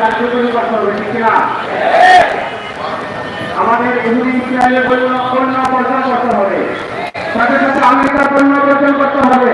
কার্যকরী করতে হবে না আমাদের ইহুদি ইসরায়েলের পরিবর্তন করতে হবে। সাথে সাথে আমেরিকার পরিবর্তন করতে হবে।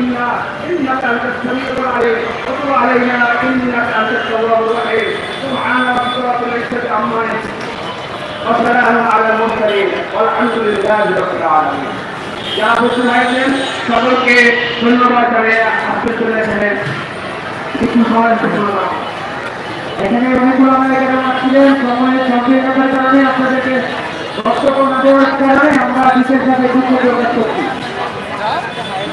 إنا إنك أنت السميع العليم وتب علينا إنك أنت التواب الرحيم سبحان ربك رب العزة عما يصفون وسلام على المرسلين والحمد لله رب العالمين যা বুঝতে চাইছেন সকলকে ধন্যবাদ জানিয়ে আজকে চলে এখানে কিছু সময় এখানে অনেকগুলো আমরা এখানে আসছিলেন সময়ের সক্রিয়তার কারণে আপনাদেরকে বক্তব্য না দেওয়ার কারণে আমরা বিশেষভাবে দুঃখ প্রকাশ করছি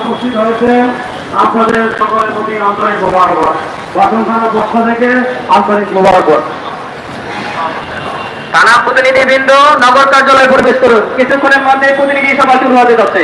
উপস্থিত হয়েছে, আপনাদের সকলের প্রতি আন্তরিক মোবারকবাদ। বাসন পক্ষ থেকে আন্তরিক মোবারকবাদ। থানা প্রতিনিধিবৃন্দ, নগর কার্যালয়ে প্রবেশ করুন। কিছুক্ষণের মধ্যে প্রতিনিধি সভা শুরু হতে যাচ্ছে।